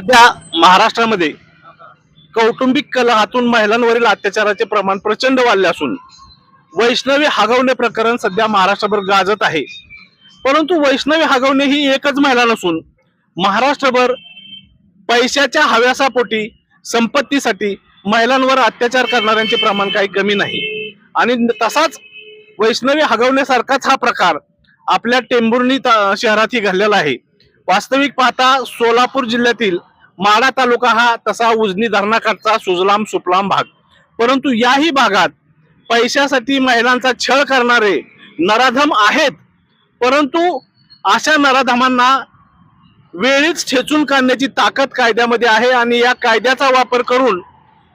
सध्या महाराष्ट्रामध्ये कौटुंबिक कलहातून महिलांवरील अत्याचाराचे प्रमाण प्रचंड वाढले असून वैष्णवी हागवणे प्रकरण सध्या महाराष्ट्रभर गाजत आहे. परंतु वैष्णवी हागवणे ही एकच महिला नसून महाराष्ट्रभर पैशाच्या हव्यासापोटी संपत्तीसाठी महिलांवर अत्याचार करणाऱ्यांचे प्रमाण काही कमी नाही. आणि तसाच वैष्णवी हगवण्यासारखाच हा प्रकार आपल्या टेंभुर्णी शहरातही घडलेला आहे. वास्तविक पाहता सोलापूर जिल्ह्यातील माडा तालुका हा तसा उजनी धरणाकाठचा सुजलाम सुपलाम भाग. परंतु याही भागात पैशासाठी महिलांचा छळ करणारे नराधम आहेत. परंतु अशा नराधमांना वेळीच ठेचून काढण्याची ताकद कायद्यामध्ये आहे आणि या कायद्याचा वापर करून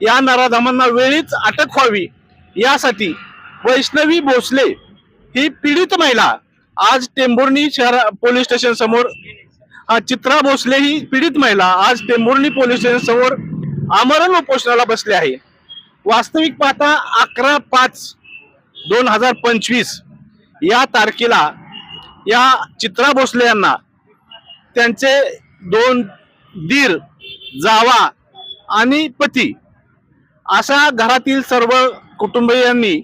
या नराधमांना वेळीच अटक व्हावी. यासाठी वैष्णवी भोसले ही पीडित महिला आज टेंभुर्णी शहरा पोलीस स्टेशन समोर अ, चित्रा भोसले ही पीडित महिला आज टेंभुर्णी पोलीस स्टेशन समोर आमरण उपोषणाला बसले आहे. वास्तविक पाहता अकरा पाच दोन हजार पंचवीस या तारखेला या चित्रा भोसले यांना त्यांचे दोन दीर जावा आणि पती अशा घरातील सर्व कुटुंबियांनी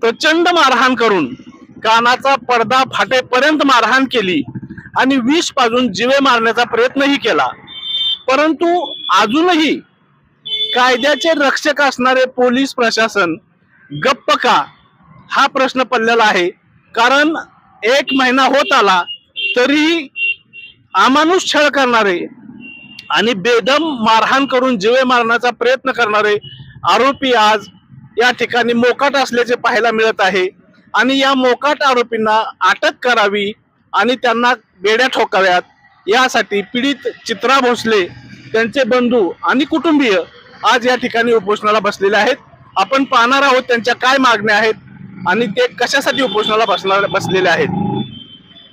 प्रचंड मारहाण करून कानाचा पडदा फाटेपर्यंत मारहाण केली. आणि विष पाजून जिवे मारण्याचा प्रयत्नही केला. परंतु अजूनही कायद्याचे रक्षक असणारे पोलीस प्रशासन गप्प का? हा प्रश्न पडलेला आहे. कारण एक महिना होत आला तरीही अमानुष छळ करणारे आणि बेदम मारहाण करून जिवे मारण्याचा प्रयत्न करणारे आरोपी आज या ठिकाणी मोकाट असल्याचे पाहायला मिळत आहे. आणि या मोकाट आरोपींना अटक करावी आणि त्यांना बेड्या ठोकाव्यात. यासाठी पीडित चित्रा भोसले त्यांचे बंधू आणि कुटुंबीय आज या ठिकाणी उपोषणाला बसलेले आहेत. आपण पाहणार आहोत त्यांच्या काय मागण्या आहेत आणि ते कशासाठी उपोषणाला बसणार बसलेले आहेत.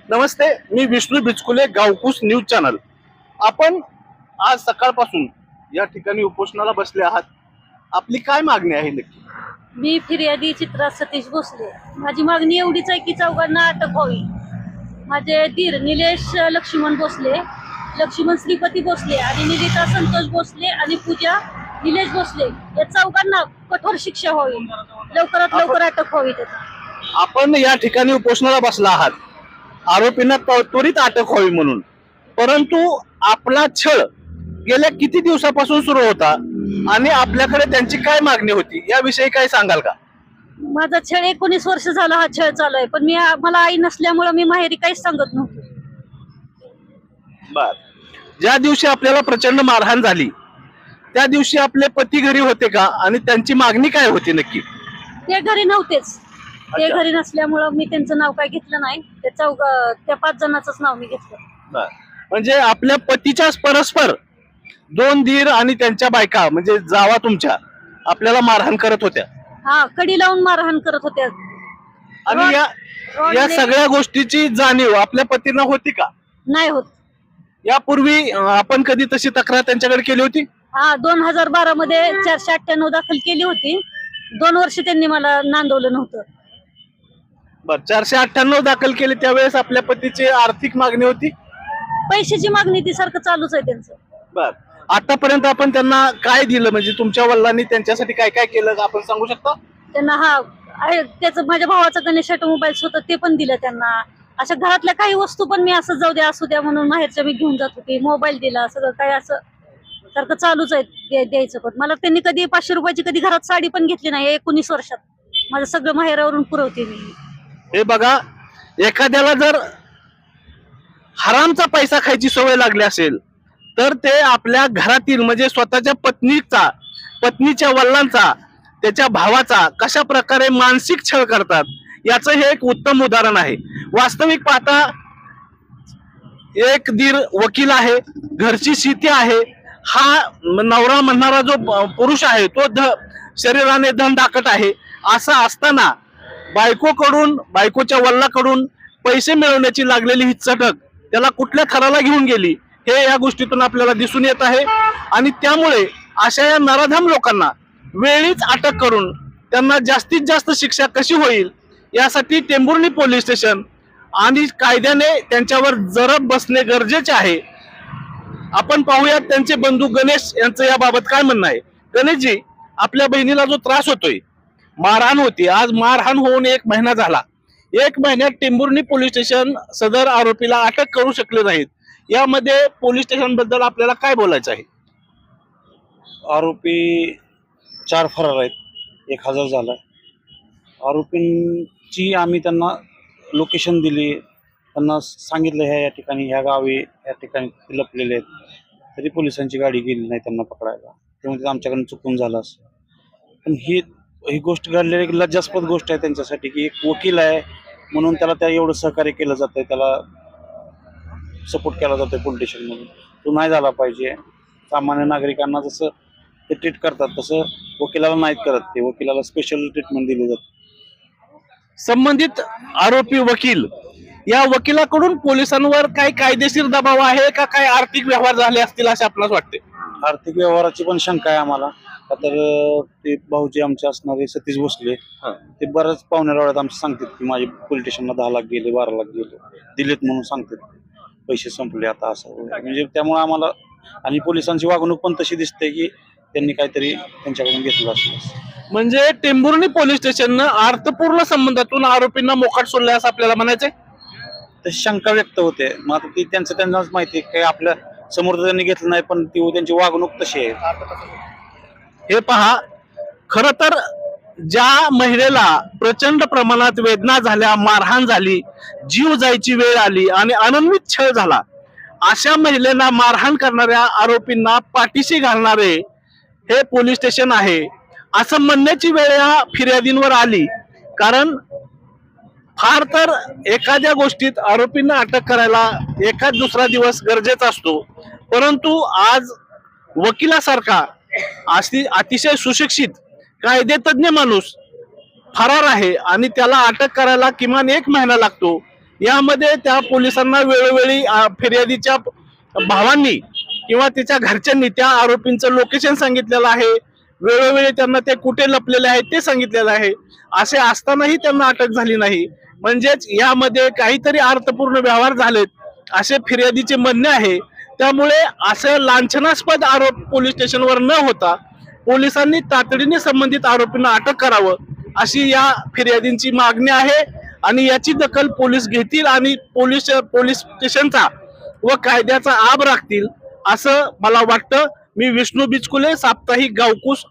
नमस्ते मी विष्णू बिचकुले गावकुस न्यूज चॅनल. आपण आज सकाळपासून या ठिकाणी उपोषणाला बसले आहात. आपली काय मागणी आहे नक्की? मी फिर्यादी चित्रा सतीश भोसले. माझी मागणी एवढीच आहे की चौघांना अटक व्हावी. माझे धीर निलेश लक्ष्मण भोसले लक्ष्मण श्रीपती भोसले आणि निलिता संतोष भोसले आणि पूजा निलेश भोसले. या चौघांना कठोर शिक्षा व्हावी. लवकरात लवकर अटक व्हावी त्याचा आपण या ठिकाणी उपोषणाला बसला आहात. आरोपींना त्व- त्वरित अटक व्हावी म्हणून. परंतु आपला छळ गेल्या किती दिवसापासून सुरू होता आणि आपल्याकडे त्यांची काय मागणी होती? याविषयी काय सांगाल का? माझा छळ एकोणीस वर्ष झाला हा छळ चालू आहे पण मी मला आई नसल्यामुळं मी माहेरी काहीच सांगत नव्हते. बर. ज्या दिवशी आपल्याला प्रचंड मारहाण झाली त्या दिवशी आपले पती घरी होते का? आणि त्यांची मागणी काय होती नक्की? ते घरी नव्हतेच. ते अच्छा. घरी नसल्यामुळं मी त्यांचं नाव काय घेतलं नाही. त्या चौघ त्या पाच जणांचंच नाव मी घेतलं. बर. म्हणजे आपल्या पतीच्याच परस्पर दोन धीर आणि त्यांच्या बायका म्हणजे जावा तुमच्या आपल्याला मारहाण करत होत्या. हा कडी लावून मारहाण करत होत्या आणि या रोड या सगळ्या गोष्टीची जाणीव आपल्या पतींना होती का? नाही होत. यापूर्वी अं, आपण कधी तशी तक्रार त्यांच्याकडे केली होती? हा दोन हजार बारा मध्ये चारशे अठ्ठ्याण्णव दाखल केली होती. दोन वर्ष त्यांनी मला नांदवलं नव्हतं. बर चारशे अठ्ठ्याण्णव दाखल केले त्यावेळेस आपल्या पतीची आर्थिक मागणी होती? पैशाची मागणी ती सारखं चालूच आहे त्यांचं. बर. आतापर्यंत आपण त्यांना काय दिलं? म्हणजे तुमच्या वडिलांनी त्यांच्यासाठी काय काय केलं? आपण सांगू शकता? त्यांना हा आहे, त्याचं माझ्या भावाचं गणेश मोबाईल होतं ते पण दिलं त्यांना. अशा घरातल्या काही वस्तू पण मी असं जाऊ द्या असू द्या म्हणून माहेरच्या मी घेऊन जात होती. मोबाईल दिला सगळं काय असं सारखं चालूच आहे द्या- द्यायचं पण. मला त्यांनी कधी पाचशे रुपयाची कधी घरात साडी पण घेतली नाही एकोणीस वर्षात. माझं सगळं माहेरावरून पुरवते मी. हे बघा एखाद्याला जर हरामचा पैसा खायची सवय लागली असेल तर ते आपल्या घरातील म्हणजे स्वतःच्या पत्नीचा पत्नीच्या वडिलांचा त्याच्या भावाचा कशा प्रकारे मानसिक छळ करतात याचं हे एक उत्तम उदाहरण आहे. वास्तविक पाहता एक दीर वकील आहे घरची शेती आहे हा नवरा म्हणणारा जो पुरुष आहे तो ध शरीराने धन दाखट आहे असं असताना बायकोकडून बायकोच्या वल्लाकडून पैसे मिळवण्याची लागलेली ही चटक त्याला कुठल्या थराला घेऊन गेली? हे या गोष्टीतून आपल्याला दिसून येत आहे. आणि त्यामुळे अशा या नराधम लोकांना वेळीच अटक करून त्यांना जास्तीत जास्त शिक्षा कशी होईल यासाठी टेंभुर्णी पोलीस स्टेशन आणि कायद्याने त्यांच्यावर जरब बसणे गरजेचे आहे. आपण पाहूयात त्यांचे बंधू गणेश यांचं याबाबत काय म्हणणं आहे. गणेशजी आपल्या बहिणीला जो त्रास होतोय मारहाण होती. आज मारहाण होऊन एक महिना झाला. एक महिन्यात टेंभुर्णी पोलीस स्टेशन सदर आरोपीला अटक करू शकले नाहीत. यामध्ये पोलीस स्टेशनबद्दल आपल्याला काय बोलायचं आहे? आरोपी चार फरार आहेत. एक हजार झाला. आरोपींची आम्ही त्यांना लोकेशन दिली. त्यांना सांगितलं ह्या या ठिकाणी ह्या गावी या ठिकाणी लपलेले आहेत. तरी पोलिसांची गाडी गेली नाही त्यांना पकडायला. त्यामुळे ते आमच्याकडून चुकून झालं असं. पण ही ही गोष्ट घडलेली एक लज्जास्पद गोष्ट आहे त्यांच्यासाठी की एक वकील आहे म्हणून त्याला त्या एवढं सहकार्य केलं जातं त्याला सपोर्ट केला जातोय पोलीस स्टेशनमधून तो नाही झाला पाहिजे. सामान्य नागरिकांना जसं ते ट्रीट करतात तसं वकिलाला नाहीत करत ते. वकिलाला स्पेशल ट्रीटमेंट दिली जाते. संबंधित आरोपी वकील या वकिलाकडून पोलिसांवर काही कायदेशीर दबाव आहे का? काही आर्थिक व्यवहार झाले असतील असे आपल्याला वाटते? आर्थिक व्यवहाराची पण शंका आहे आम्हाला. का तर ते भाऊजी आमचे असणारे सतीश भोसले. ते बऱ्याच पाहुण्या रावळ्यात आमचे सांगतात की माझे पोलीस स्टेशनला दहा लाख गेले बारा लाख गेले. दिलेत म्हणून सांगतात. पैसे संपले आता असं. म्हणजे त्यामुळे आम्हाला आणि पोलिसांची वागणूक पण तशी दिसते की त्यांनी काहीतरी त्यांच्याकडून घेतलं असेल म्हणजे टेंभुर्णी पोलीस स्टेशननं अर्थपूर्ण संबंधातून आरोपींना मोकाट सोडले असं आपल्याला म्हणायचंय? तशी शंका व्यक्त होते. मग आता ती त्यांचं त्यांनाच माहिती आहे, काही आपल्यासमोर तर त्यांनी घेतलं नाही पण ती त्यांची वागणूक तशी आहे. हे पहा खर तर ज्या महिलेला प्रचंड प्रमाणात वेदना झाल्या मारहाण झाली जीव जायची वेळ आली आणि अनन्वित छळ झाला अशा महिलेला मारहाण करणाऱ्या आरोपींना पाठीशी घालणारे हे पोलीस स्टेशन आहे. असं म्हणण्याची वेळ या फिर्यादींवर आली. कारण फार तर एखाद्या गोष्टीत आरोपींना अटक करायला एखाद दुसरा दिवस गरजेचा असतो. परंतु आज वकिलासारखा अशी अतिशय सुशिक्षित कायदे तज्ज्ञ माणूस फरार आहे आणि त्याला अटक करायला किमान एक महिना लागतो. यामध्ये त्या पोलिसांना वेळोवेळी फिर्यादीच्या भावांनी किंवा तिच्या घरच्यांनी त्या आरोपींचं लोकेशन सांगितलेलं आहे. वेळोवेळी त्यांना ते कुठे लपलेले आहेत ते सांगितलेलं आहे. असे असतानाही त्यांना अटक झाली नाही. म्हणजेच यामध्ये काहीतरी अर्थपूर्ण व्यवहार झालेत असे फिर्यादीचे म्हणणे आहे. त्यामुळे असं लांछनास्पद आरोप पोलीस स्टेशनवर न होता पोलिसांनी तातडीने संबंधित आरोपींना अटक करावं अशी या फिर्यादींची मागणी आहे आणि याची दखल पोलीस घेतील आणि पोलीस पोलीस स्टेशनचा व कायद्याचा आब राखतील असं मला वाटतं. मी विष्णू बिचकुले साप्ताहिक गावकूस